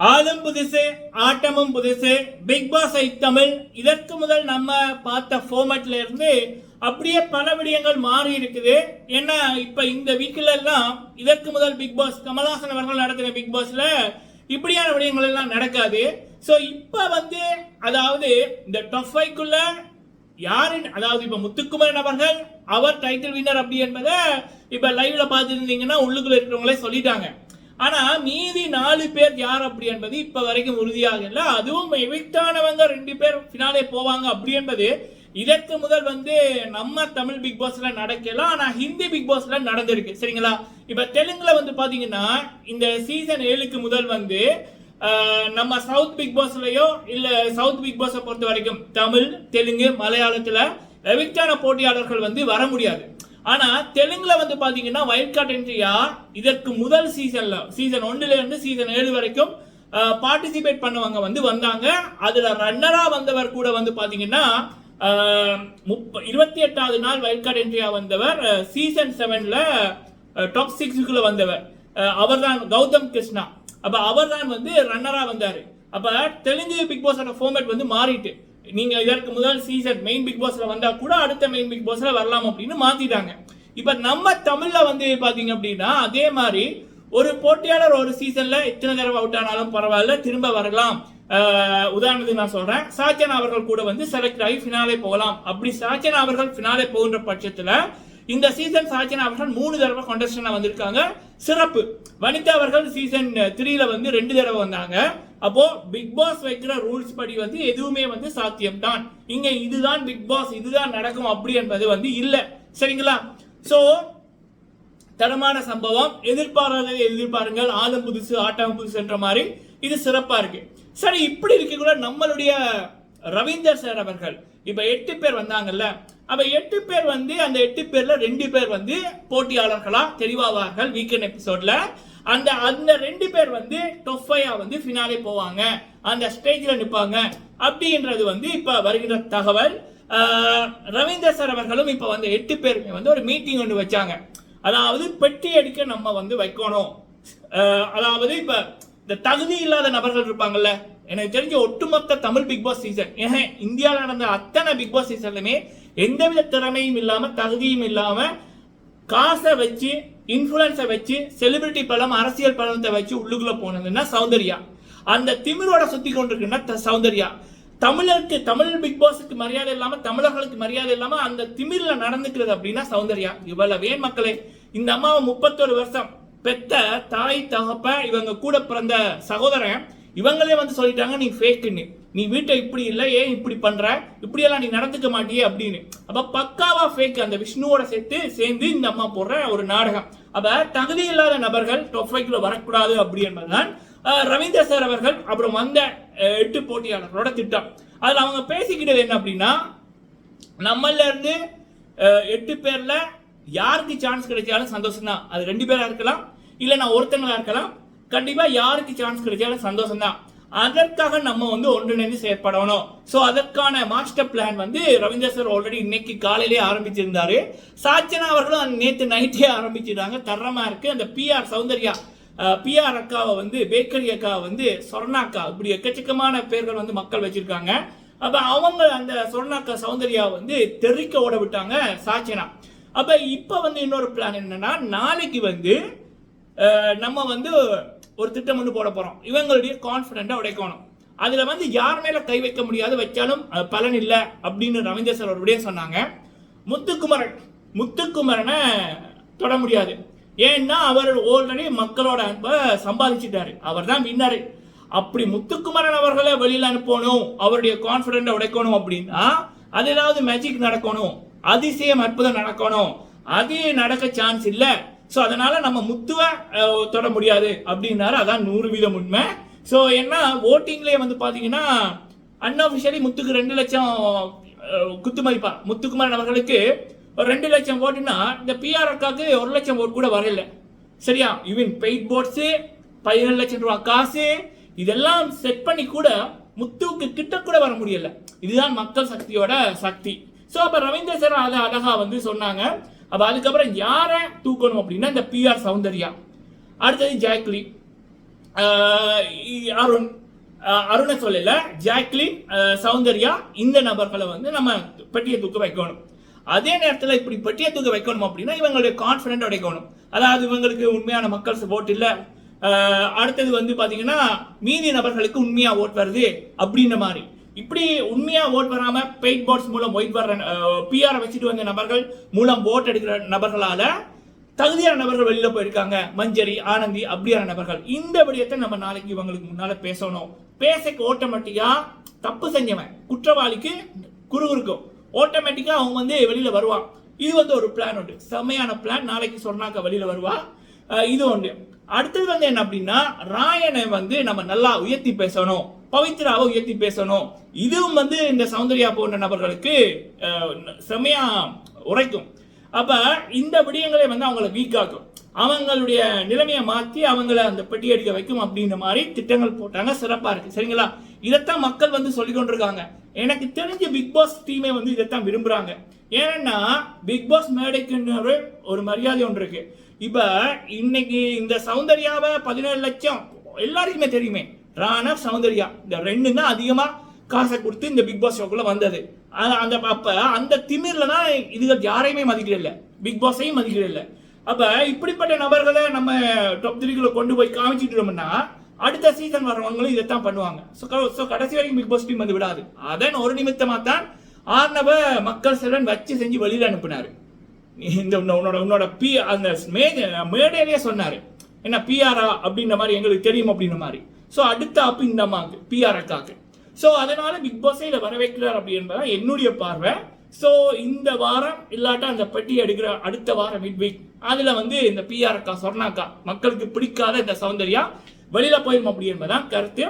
ஆளும் புதுசு ஆட்டமும் புதுசு. பிக் பாஸ் ஐ தமிழ். இதற்கு முதல் நம்ம பார்த்த ஃபோமெட்ல இருந்து அப்படியே பல விடயங்கள் மாறி இருக்குது. ஏன்னா இப்ப இந்த வீக்கில் எல்லாம் இதற்கு முதல் பிக் பாஸ் கமல்ஹாசன் அவர்கள் நடத்தின பிக் பாஸ்ல இப்படியான விடயங்கள் எல்லாம் நடக்காது. ஸோ இப்ப வந்து அதாவது இந்த டொஃபைக்குள்ள யாரின் அதாவது இப்ப முத்துக்குமரன் அவர்கள் அவர் டைட்டில் வின்னர் அப்படி என்பதை இப்ப லைவ்ல பார்த்துருந்தீங்கன்னா உள்ளுக்குள்ள இருக்கிறவங்களே சொல்லிட்டாங்க. ஆனா மீதி நாலு பேர் யார் அப்படி என்பது இப்ப வரைக்கும் உறுதியாக இல்லை. அதுவும் எவிக்டானவங்க ரெண்டு பேர் ஃபினாலே போவாங்க அப்படி என்பது இதற்கு முதல் வந்து நம்ம தமிழ் பிக் பாஸ்ல நடக்கலாம் ஆனா ஹிந்தி பிக் பாஸ்ல நடந்திருக்கு. சரிங்களா? இப்ப தெலுங்குல வந்து பாத்தீங்கன்னா இந்த சீசன் ஏழுக்கு முதல் வந்து நம்ம சவுத் பிக் பாஸ்லயோ இல்ல சவுத் பிக் பாஸை பொறுத்த வரைக்கும் தமிழ் தெலுங்கு மலையாளத்துல எவிக்டான போட்டியாளர்கள் வந்து வர முடியாது. ஆனா தெலுங்குல வந்து பாத்தீங்கன்னா வைல்ட் கார்ட் என்ட்ரியா இதற்கு முதல் சீசன்ல சீசன் ஒன்னுல இருந்து சீசன் ஏழு வரைக்கும் பார்ட்டிசிபேட் பண்ணவங்க வந்து வந்தாங்க. அதுல ரன்னரா வந்தவர் கூட வந்து பாத்தீங்கன்னா முப்ப இருபத்தி எட்டாவது நாள் வைல்ட் கார்ட் என்ட்ரியா வந்தவர். சீசன் செவன்ல டாப் சிக்ஸுக்குள்ள வந்தவர். அவர் தான் கௌதம் கிருஷ்ணா. அப்ப அவர்தான் வந்து ரன்னரா வந்தாரு. அப்ப தெலுங்கு பிக் பாஸோட ஃபார்மேட் வந்து மாறிட்டு. நீங்கள் இதற்கு முதல் சீசன் மெயின் பிக் பாஸில் வந்தால் கூட அடுத்த மெயின் பிக் பாஸில் வரலாம் அப்படின்னு மாத்திட்டாங்க. இப்போ நம்ம தமிழில் வந்து பார்த்தீங்க அப்படின்னா அதே மாதிரி ஒரு போட்டியாளர் ஒரு சீசனில் எத்தனை தடவை அவுட் ஆனாலும் பரவாயில்ல திரும்ப வரலாம். உதாரணத்துக்கு நான் சொல்கிறேன் சாச்சன் அவர்கள் கூட வந்து செலக்ட் ஆகி ஃபினாலே போகலாம். அப்படி சாச்சன் அவர்கள் ஃபினாலே போகின்ற பட்சத்தில் இந்த சீசன் சாச்சன் அவர்கள் மூணு தடவை கொண்டஸ்டனாக வந்திருக்காங்க. சிறப்பு. வனிதா அவர்கள் சீசன் த்ரீல வந்து ரெண்டு தடவை வந்தாங்க. அப்போ பிக் பாஸ் வைக்கிற ரூல்ஸ் படி வந்து எதுவுமே வந்து சாத்தியம் தான் இங்க இதுதான் பிக் பாஸ் இதுதான் நடக்கும் அப்படி என்பது வந்து இல்ல. சரிங்களா? சோ தரமான சம்பவம். எதிர்பாராததை எதிர்பாருங்கள். ஆளும் புதுசு ஆட்டம் புதுசு என்ற மாதிரி. இது சிறப்பா இருக்கு. சரி இப்படி இருக்க கூட நம்மளுடைய ரவீந்தர் சார் அவர்கள் இப்ப எட்டு பேர் வந்தாங்கல்ல அப்ப எட்டு பேர் வந்து அந்த எட்டு பேர்ல ரெண்டு பேர் வந்து போட்டியாளர்களா தெளிவாவார்கள் வீக்கெண்ட் எபிசோட்ல அந்த அந்த ரெண்டு பேர் வந்து டொஃபையா வந்து ஃபினாலே போவாங்க. அந்த ஸ்டேஜ்ல நிற்பாங்க அப்படின்றது வந்து இப்ப வருகின்ற தகவல். ரவீந்திர ரவீந்தர் சார் அவர்களும் இப்ப வந்து எட்டு பேருமே வந்து ஒரு மீட்டிங் ஒன்று வச்சாங்க. அதாவது பெட்டி அடிக்க நம்ம வந்து வைக்கணும். அதாவது இப்ப இந்த தகுதி இல்லாத நபர்கள் இருப்பாங்கல்ல எனக்கு தெரிஞ்ச ஒட்டுமொத்த தமிழ் பிக் பாஸ் சீசன் ஏன் இந்தியாவில் நடந்த அத்தனை பிக் பாஸ் சீசன்லுமே எந்தவித திறமையும் இல்லாமல் தகுதியும் இல்லாமல் காசை வச்சு இன்ஃபுளுன்ஸை வச்சு செலிபிரிட்டி பலம் அரசியல் பலத்தை வச்சு உள்ளுக்குள்ள போனதுன்னா சௌந்தர்யா. அந்த திமிரோட சுத்தி கொண்டிருக்குன்னா சௌந்தர்யா. தமிழருக்கு தமிழ் பிக் பாஸுக்கு மரியாதை இல்லாமல் தமிழர்களுக்கு மரியாதை இல்லாமல் அந்த திமிரில் நடந்துக்கிறது அப்படின்னா சௌந்தர்யா. இவ்வளவு மக்களே இந்த அம்மாவை முப்பத்தொரு வருஷம் பெத்த தாய் தகப்ப இவங்க கூட பிறந்த சகோதரன் இவங்களே வந்து சொல்லிட்டாங்க நீ ஃபேக்குன்னு நீ வீட்டை இப்படி இல்லை ஏன் இப்படி பண்ற? இப்படியெல்லாம் நீ நடந்துக்க மாட்டியே அப்படின்னு. அப்ப பக்காவா ஃபேக் அந்த விஷ்ணுவோட சேர்த்து சேர்ந்து இந்த அம்மா போடுற ஒரு நாடகம். அப்ப தகுதி இல்லாத நபர்கள் டொஃபைக்குள்ள வரக்கூடாது அப்படி என்பதுதான் ரவீந்திர சார் அவர்கள் அப்புறம் வந்த எட்டு போட்டியாளர்களோட திட்டம். அதுல அவங்க பேசிக்கிட்டது என்ன அப்படின்னா நம்மள இருந்து எட்டு பேர்ல யாருக்கு சான்ஸ் கிடைச்சாலும் சந்தோஷம் தான் அது ரெண்டு பேரா இருக்கலாம் இல்லை நான் ஒருத்தங்களா இருக்கலாம் கண்டிப்பாக யாருக்கு சான்ஸ் கிடைச்சாலும் சந்தோஷம் தான் அதற்காக நம்ம வந்து ஒன்றிணைந்து செயற்படணும். ஸோ அதற்கான மாஸ்டர் பிளான் வந்து ரவீந்தர் சார் ஆல்ரெடி இன்னைக்கு காலையிலே ஆரம்பிச்சிருந்தாரு. சாச்சனா அவர்களும் நேற்று நைட்டே ஆரம்பிச்சிருந்தாங்க தரமாக இருக்குது அந்த பிஆர் சௌந்தர்யா பிஆர் அக்காவை வந்து பேக்கரி அக்காவை வந்து சொர்ணாக்கா இப்படி எக்கச்சக்கமான பேர்கள் வந்து மக்கள் வச்சுருக்காங்க. அப்போ அவங்க அந்த சொர்ணாக்கா சௌந்தர்யா வந்து தெறிக்க ஓட விட்டாங்க சாச்சனா. அப்போ இப்போ வந்து இன்னொரு பிளான் என்னன்னா நாளைக்கு வந்து நம்ம வந்து ஒரு திட்டம் ஒன்று போட போகிறோம் இவங்களுடைய கான்ஃபிடென்ட்டாக உடைக்கணும். அதில் வந்து யார் மேலே கை வைக்க முடியாது வச்சாலும் பலன் இல்லை அப்படின்னு ரவீந்தர் சார் ஒரு சொன்னாங்க. முத்துக்குமரன் முத்துக்குமரனை தொட முடியாது. ஏன்னா அவர் ஆல்ரெடி மக்களோட அன்பை சம்பாதிச்சிட்டாரு. அவர் தான் வின்னாரு அப்படி முத்துக்குமரன் அவர்களை வெளியில் அனுப்பணும் அவருடைய கான்ஃபிடென்ட்டை உடைக்கணும் அப்படின்னா அது ஏதாவது மேஜிக் நடக்கணும். அதிசயம் அற்புதம் நடக்கணும். அது நடக்க சான்ஸ் இல்லை. ஸோ அதனால நம்ம முத்துவை தொட முடியாது அப்படின்னாரு. அதான் நூறு வீதம் உண்மை. ஸோ என்ன ஓட்டிங்லேயே வந்து பார்த்தீங்கன்னா அன்அஃபிஷியலி முத்துக்கு ரெண்டு லட்சம் குத்து மதிப்பா முத்துக்குமரன் அவர்களுக்கு ஒரு ரெண்டு லட்சம் ஓட்டுனா இந்த பிஆர் அக்காவுக்கு ஒரு லட்சம் ஓட்டு கூட வரல சரியா? ஈவன் பெயிட் போட்ஸு பதினேழு லட்சம் ரூபா காசு இதெல்லாம் செட் பண்ணி கூட முத்துவுக்கு கிட்ட கூட வர முடியல. இதுதான் மக்கள் சக்தியோட சக்தி. ஸோ அப்போ ரவீந்திர சரண் அதை அழகா வந்து சொன்னாங்க. அப்ப அதுக்கப்புறம் யாரை தூக்கணும் அப்படின்னா இந்த பிஆர் சௌந்தர்யா. அடுத்தது ஜாக்லி அருண். அருணை சொல்லல ஜாக்லின் சௌந்தர்யா இந்த நபர்களை வந்து நம்ம பெட்டியை தூக்க வைக்கணும். அதே நேரத்தில் இப்படி பெட்டியை தூக்க வைக்கணும் அப்படின்னா இவங்களுடைய கான்ஃபிடென்ட் உடைக்கணும் அதாவது இவங்களுக்கு உண்மையான மக்கள் சப்போர்ட் இல்லை. அடுத்தது வந்து பார்த்தீங்கன்னா மீதி நபர்களுக்கு உண்மையாக ஓட் வருது அப்படின்ற மாதிரி. இப்படி உண்மையாக ஓட் வராமல் பெயிட் போட்ஸ் மூலம் ஒயிட் வர்ற பிஆரை வச்சுட்டு வந்த நபர்கள் மூலம் ஓட் எடுக்கிற நபர்களால் தகுதியான நபர்கள் வெளியில் போயிருக்காங்க. மஞ்சரி ஆனந்தி அப்படியான நபர்கள். இந்த விடயத்தை நம்ம நாளைக்கு இவங்களுக்கு முன்னால் பேசணும். பேசக்கு ஓட்டோமேட்டிக்காக தப்பு செஞ்சவன் குற்றவாளிக்கு குறுகுறுக்கும். ஆட்டோமேட்டிக்காக அவங்க வந்து வெளியில் வருவான். இது வந்து ஒரு பிளான் உண்டு. செம்மையான பிளான் நாளைக்கு சொன்னாக்க வெளியில் வருவா. இது ஒன்று அடுத்தது வந்து என்ன அப்படின்னா ராயனை வந்து நம்ம நல்லா உயர்த்தி பேசணும். பவித்ராவை உயர்த்தி பேசணும். இதுவும் வந்து இந்த சௌந்தர்யா போன்ற நபர்களுக்கு அஹ், செம்மையா உரைக்கும். அப்ப இந்த விடயங்களை வந்து அவங்கள வீக்காக்கும் அவங்களுடைய நிலைமையை மாற்றி அவங்கள அந்த பெட்டி அடிக்க வைக்கும் அப்படின்ற மாதிரி திட்டங்கள் போட்டாங்க. சிறப்பாக இருக்கு. சரிங்களா? இதைத்தான் மக்கள் வந்து சொல்லிக் கொண்டிருக்காங்க. எனக்கு தெரிஞ்ச பிக் பாஸ் டீமே வந்து இதைத்தான் விரும்புகிறாங்க ஏன்னா பிக் பாஸ் மேடைக்குன்னு ஒரு மரியாதை ஒன்று இருக்கு. இப்போ இன்னைக்கு இந்த சௌந்தர்யாவை பதினேழு லட்சம் எல்லாருக்குமே தெரியுமே. ராணா சௌந்தர்யா. இந்த ரெண்டு தான் அதிகமாக காசை கொடுத்து இந்த பிக் பாஸ் ஷோக்குள்ள வந்தது. அந்த அப்போ அந்த திமிரில் தான் இதுகள் யாரையுமே மதிக்கிறதில்ல பிக் பாஸையும் மதிக்கிறதில்ல அப்போ இப்படிப்பட்ட நபர்களை நம்ம டாப் த்ரீக்குள்ளே கொண்டு போய் காமிச்சிட்டோம்னா அடுத்த சீசன் வரவங்களும் இதைத்தான் பண்ணுவாங்க. ஸோ கடைசி வரைக்கும் பிக் பாஸ் டீம் வந்து விடாது. அதன் ஒரு நிமித்தமாக தான் ஆர்னவ மக்கள் செல்வன் வச்சு செஞ்சு வெளியில் அனுப்பினார். இந்த உன்னோட உன்னோட பி அந்த மேடையிலேயே சொன்னார். என்ன பிஆரா அப்படின்ற மாதிரி எங்களுக்கு தெரியும் அப்படின்ற மாதிரி. ஸோ அடுத்த ஆப் இந்த அம்மாவுக்கு பிஆர் அக்காக்கு ஸோ அதனால பிக் பாஸே இதை வரவேற்கிறார் அப்படி என்பதான் என்னுடைய பார்வை. ஸோ இந்த வாரம் இல்லாட்டா அந்த பெட்டி எடுக்கிற அடுத்த வாரம் மிட் வீக் அதில் வந்து இந்த பிஆர் அக்கா சொர்ணாக்கா மக்களுக்கு பிடிக்காத இந்த சௌந்தர்யா வெளியில் போயிடும் அப்படி என்பதான் கருத்து.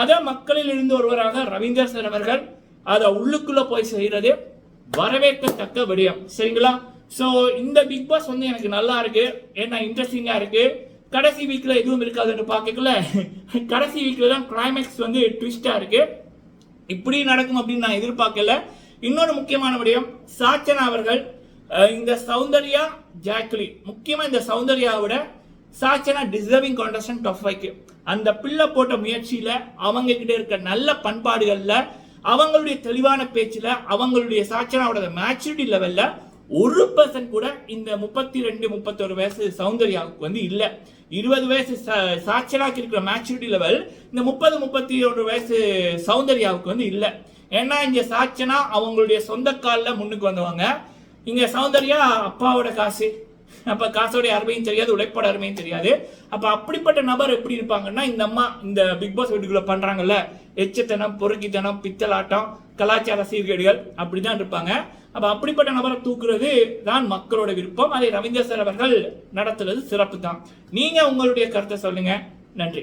அதை மக்களில் இருந்து ஒருவராக ரவீந்தர் சார் அவர்கள் அதை உள்ளுக்குள்ளே போய் செய்கிறது வரவேற்கத்தக்க விடயம். சரிங்களா? ஸோ இந்த பிக் பாஸ் வந்து எனக்கு நல்லா இருக்கு ஏன்னா இன்ட்ரெஸ்டிங்காக இருக்குது கடைசி வீக்கில் எதுவும் இருக்காதுன்னு பார்க்கல கடைசி வீக்கில் தான் கிளைமேக்ஸ் வந்து ட்விஸ்ட்டாக இருக்குது இப்படி நடக்கும் அப்படின்னு நான் எதிர்பார்க்கல. இன்னொரு முக்கியமான விடயம் சாச்சனா அவர்கள் இந்த சௌந்தர்யா ஜாக்லி முக்கியமாக இந்த சௌந்தர்யாவோட சாச்சனா டிசர்விங் கான்டஸ்டன் டஃப் வைக்கு அந்த பிள்ளை போட்ட முயற்சியில் அவங்க கிட்ட இருக்க நல்ல பண்பாடுகளில் அவங்களுடைய தெளிவான பேச்சில் அவங்களுடைய சாச்சனாவோட மேச்சூரிட்டி லெவலில் ஒரு பர்சன்ட் கூட இந்த முப்பத்தி ரெண்டு முப்பத்தொரு வயசு சௌந்தர்யாவுக்கு வந்து இல்லை. இருபது வயசு சா- இருக்கிற மேச்சூரிட்டி லெவல் இந்த முப்பது முப்பத்தி ஒன்று வயசு சௌந்தர்யாவுக்கு வந்து இல்லை. ஏன்னா இங்கே சாட்சனா அவங்களுடைய சொந்த காலில் முன்னுக்கு வந்தவங்க. இங்கே சௌந்தர்யா அப்பாவோட காசு. அப்ப காசோடைய அருமையும் தெரியாது உழைப்போட அருமையும் தெரியாது. அப்ப அப்படிப்பட்ட நபர் எப்படி இருப்பாங்கன்னா இந்த அம்மா இந்த பிக் பாஸ் வீட்டுக்குள்ள பண்றாங்கல்ல எச்சத்தனம் பொறுக்கித்தனம் பித்தலாட்டம் கலாச்சார சீர்கேடுகள் அப்படிதான் இருப்பாங்க. அப்ப அப்படிப்பட்ட நபரை தூக்குறது தான் மக்களோட விருப்பம். அதை ரவீந்திர சார் அவர்கள் நடத்துறது சிறப்பு தான் நீங்க உங்களுடைய கருத்தை சொல்லுங்க. நன்றி.